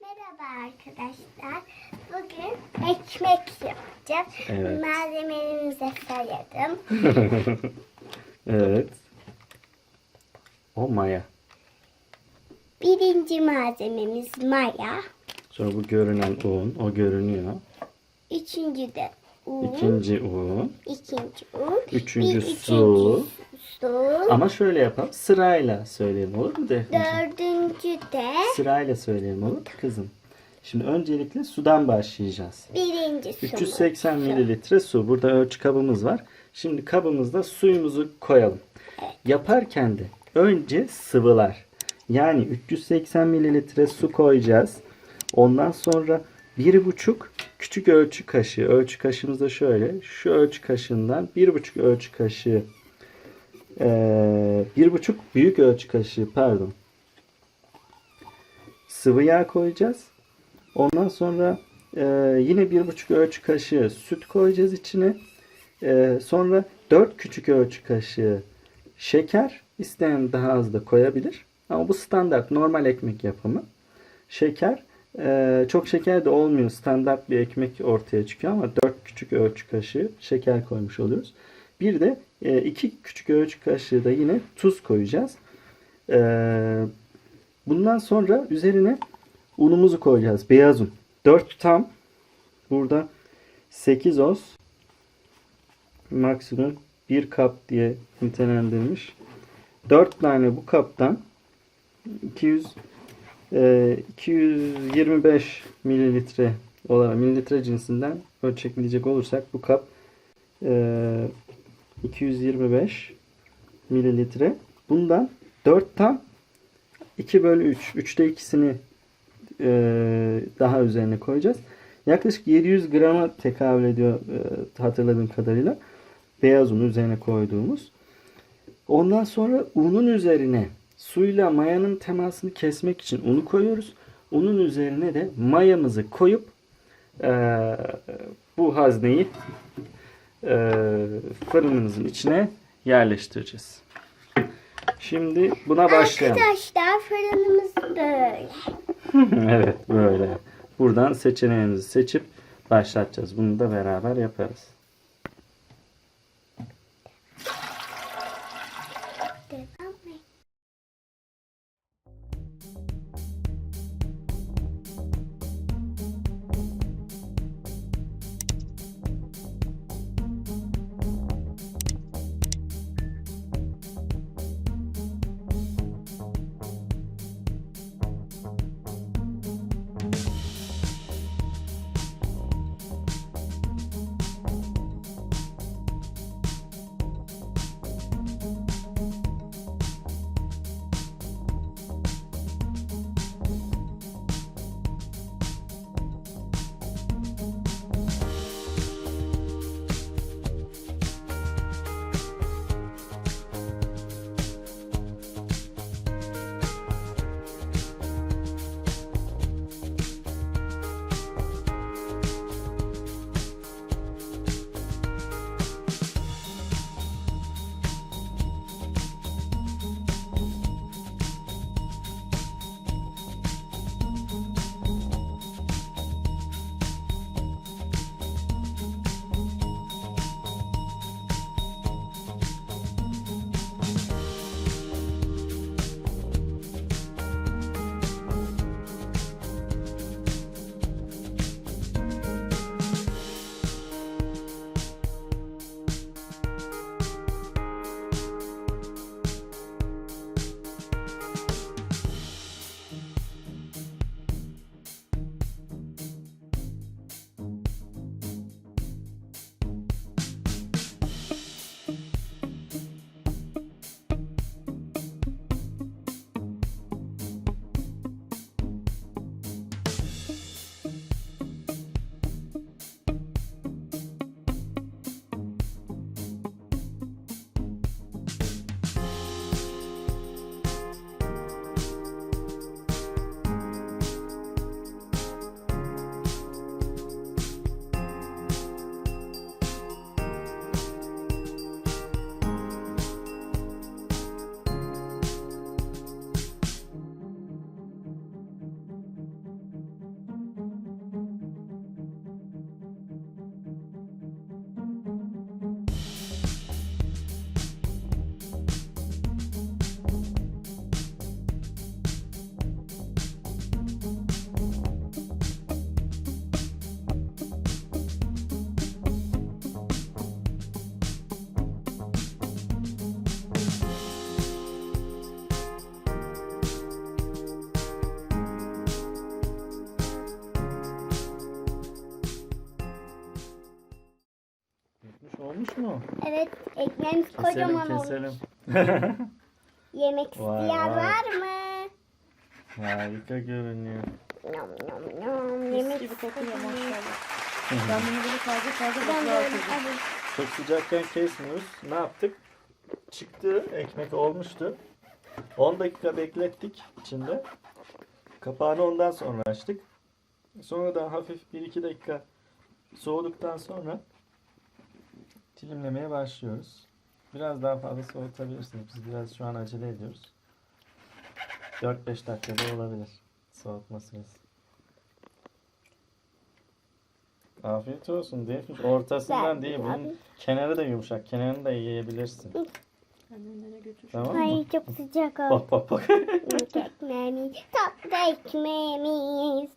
Merhaba arkadaşlar. Bugün ekmek yapacağız. Evet. Malzemelerimizi sayalım. Evet. O maya. Birinci malzememiz maya. Sonra bu görünen un. O görünüyor. Üçüncü de İkinci un. İkinci un. Üçüncü Bir su. su. Ama şöyle yapalım. Sırayla söyleyelim olur mu Defne'ciğim? Dördüncü de Sırayla söyleyelim olur mu kızım? Şimdi öncelikle sudan başlayacağız. birinci su. 380 mililitre su. Burada ölçü kabımız var. Şimdi kabımızda suyumuzu koyalım. Yaparken de önce sıvılar. Yani 380 mililitre su koyacağız. Ondan sonra bir buçuk küçük ölçü kaşığı. Ölçü kaşığımız da şöyle. Şu ölçü kaşığından bir buçuk ölçü kaşığı eee, bir buçuk büyük ölçü kaşığı pardon sıvı yağ koyacağız. Ondan sonra e, yine bir buçuk ölçü kaşığı süt koyacağız içine. E, sonra 4 küçük ölçü kaşığı şeker. İsteyen daha az da koyabilir. Ama bu standart normal ekmek yapımı. Şeker. E, çok şeker de olmuyor. Standart bir ekmek ortaya çıkıyor ama 4 küçük ölçü kaşığı şeker koymuş oluyoruz. Bir de 2 küçük ölçü kaşığı da yine tuz koyacağız. E, bundan sonra üzerine unumuzu koyacağız. Beyaz un. 4 tam. Burada 8 oz. Maksimum 1 kap diye nitelendirmiş. 4 tane bu kaptan 200 e, 225 mililitre olarak mililitre cinsinden ölçekleyecek olursak bu kap e, 225 mililitre. Bundan 4 tam 2 bölü 3. 3'te ikisini e, daha üzerine koyacağız. Yaklaşık 700 grama tekabül ediyor e, hatırladığım kadarıyla. Beyaz un üzerine koyduğumuz. Ondan sonra unun üzerine suyla mayanın temasını kesmek için unu koyuyoruz. Unun üzerine de mayamızı koyup e, bu hazneyi e, fırınımızın içine yerleştireceğiz. Şimdi buna başlayalım. Arkadaşlar fırınımız böyle. evet böyle. Buradan seçeneğimizi seçip başlatacağız. Bunu da beraber yaparız. Olmuş mu? Evet ekmeğimiz Keselim kocaman olmuş. keselim. Yemek Vay, isteyen vay. var mı? Harika görünüyor. Nom nom nom. Mis Yemek gibi kokuyor isteyen. maşallah. Ben bunu böyle taze taze Ben. Çok sıcakken kesmiyoruz. Ne yaptık? Çıktı, ekmek olmuştu. 10 dakika beklettik içinde. Kapağını ondan sonra açtık. Sonra da hafif 1-2 dakika soğuduktan sonra dilimlemeye başlıyoruz. Biraz daha fazla soğutabilirsiniz. Biz biraz şu an acele ediyoruz. 4-5 dakikada olabilir soğutma süresi. Afiyet olsun Defniş. Ortasından değil. de Bunun kenarı da yumuşak. Kenarını da yiyebilirsin. Annenlere götür. Tamam mı? Ay çok sıcak oldu. Bak bak bak. ekmeğimiz, tatlı ekmeğimiz.